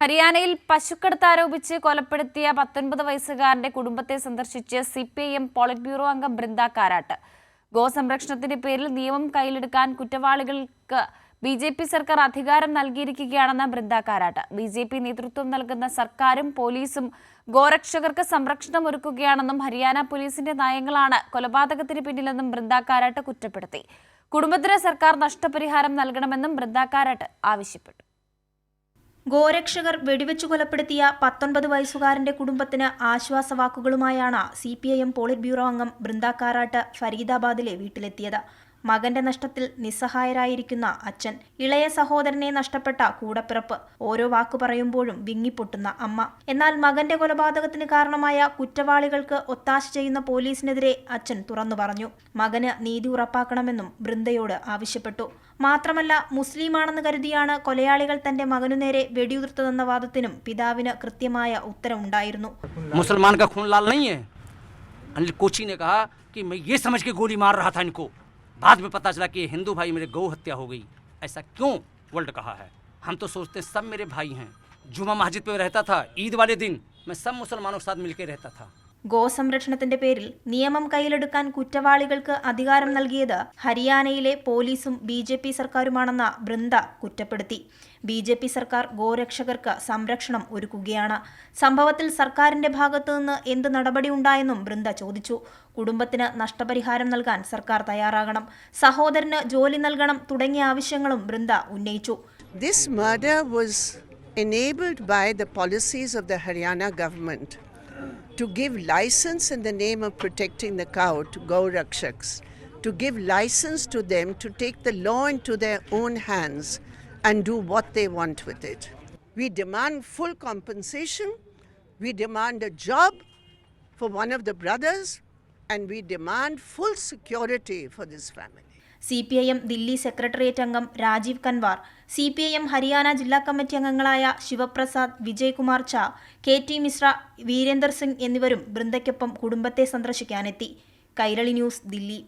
ഹരിയാനയിൽ പശുക്കടത്ത് ആരോപിച്ച് കൊലപ്പെടുത്തിയ പത്തൊൻപത് വയസ്സുകാരന്റെ കുടുംബത്തെ സന്ദർശിച്ച് C P I M politburo അംഗം ബൃന്ദ കാരാട്ട്. ഗോസംരക്ഷണത്തിന്റെ പേരിൽ നിയമം കയ്യിലെടുക്കാൻ കുറ്റവാളികൾക്ക് ബി ജെ പി സർക്കാർ അധികാരം നൽകിയിരിക്കുകയാണെന്ന് Brinda Karat. B J P നേതൃത്വം നൽകുന്ന സർക്കാരും പോലീസും ഗോരക്ഷകർക്ക് സംരക്ഷണം ഒരുക്കുകയാണെന്നും ഹരിയാന പോലീസിന്റെ നയങ്ങളാണ് കൊലപാതകത്തിന് പിന്നിലെന്നും ബൃന്ദ കാരാട്ട് കുറ്റപ്പെടുത്തി. കുടുംബത്തിന് സർക്കാർ നഷ്ടപരിഹാരം നൽകണമെന്നും ബൃന്ദ കാരാട്ട് ആവശ്യപ്പെട്ടു. ഗോരക്ഷകർ വെടിവെച്ചു കൊലപ്പെടുത്തിയ പത്തൊൻപത് വയസ്സുകാരന്റെ കുടുംബത്തിന് ആശ്വാസവാക്കുകളുമായാണ് C P I M polit bureau അംഗം ബൃന്ദ ഫരീദാബാദിലെ വീട്ടിലെത്തിയത്. മകന്റെ നഷ്ടത്തിൽ നിസ്സഹായരായിരിക്കുന്ന അച്ഛൻ ഇളയ സഹോദരനെ നഷ്ടപ്പെട്ട കൂടപ്പിറപ്പ് ഓരോ വാക്കു പറയുമ്പോഴും വിങ്ങിപ്പൊട്ടുന്ന അമ്മ എന്നാൽ മകന്റെ കൊലപാതകത്തിന് കാരണമായ കുറ്റവാളികൾക്ക് ഒത്താശ ചെയ്യുന്ന പോലീസിനെതിരെ അച്ഛൻ തുറന്നു പറഞ്ഞു മകന് നീതി ഉറപ്പാക്കണമെന്നും ബൃന്ദയോട് ആവശ്യപ്പെട്ടു മാത്രമല്ല മുസ്ലിമാണെന്ന് കരുതിയാണ് കൊലയാളികൾ തന്റെ മകനു നേരെ വെടിയുതിർത്തതെന്ന വാദത്തിനും പിതാവിന് കൃത്യമായ ഉത്തരവുണ്ടായിരുന്നു मुसलमान का खून लाल नहीं है अनिल कोची ने कहा कि मैं ये समझ के गोली मार रहा था इनको बाद में पता चला कि हिंदू भाई मेरे गौ हत्या हो गई। ऐसा क्यों वर्ल्ड कहा है? हम तो सोचते सब मेरे भाई हैं। जुमा मस्जिद पे रहता था, ईद वाले दिन, मैं सब मुसलमानों के साथ मिलकर रहता था। ഗോസംരക്ഷണത്തിന്റെ പേരിൽ നിയമം കയ്യിലെടുക്കാൻ കുറ്റവാളികൾക്ക് അധികാരം നൽകിയത് ഹരിയാനയിലെ പോലീസും ബി ജെ പി സർക്കാരുമാണെന്ന ബൃന്ദ കുറ്റപ്പെടുത്തി. ബി ജെ പി സർക്കാർ ഗോരക്ഷകർക്ക് സംരക്ഷണം ഒരുക്കുകയാണ്. സംഭവത്തിൽ സർക്കാരിന്റെ ഭാഗത്തുനിന്ന് എന്ത് നടപടി ഉണ്ടായെന്നും ബൃന്ദ ചോദിച്ചു. കുടുംബത്തിന് നഷ്ടപരിഹാരം നൽകാൻ സർക്കാർ തയ്യാറാകണം. സഹോദരന് ജോലി നൽകണം തുടങ്ങിയ ആവശ്യങ്ങളും ബൃന്ദ ഉന്നയിച്ചു. This murder was enabled by the policies of the Haryana government. To give license in the name of protecting the cow to Gau Rakshaks, to give license to them to take the law into their own hands and do what they want with it. We demand full compensation, we demand a job for one of the brothers, and we demand full security for this family. C P I M Delhi secretariat അംഗം Rajeev Kanwar C P I M Haryana ജില്ലാ committee അംഗങ്ങളായ Sivaprasad Vijaykumar Jha K T Mishra Virender Singh എന്നിവരും ബൃന്ദയ്ക്കൊപ്പം കുടുംബത്തെ സന്ദർശിക്കാനെത്തി. Kairali news Delhi.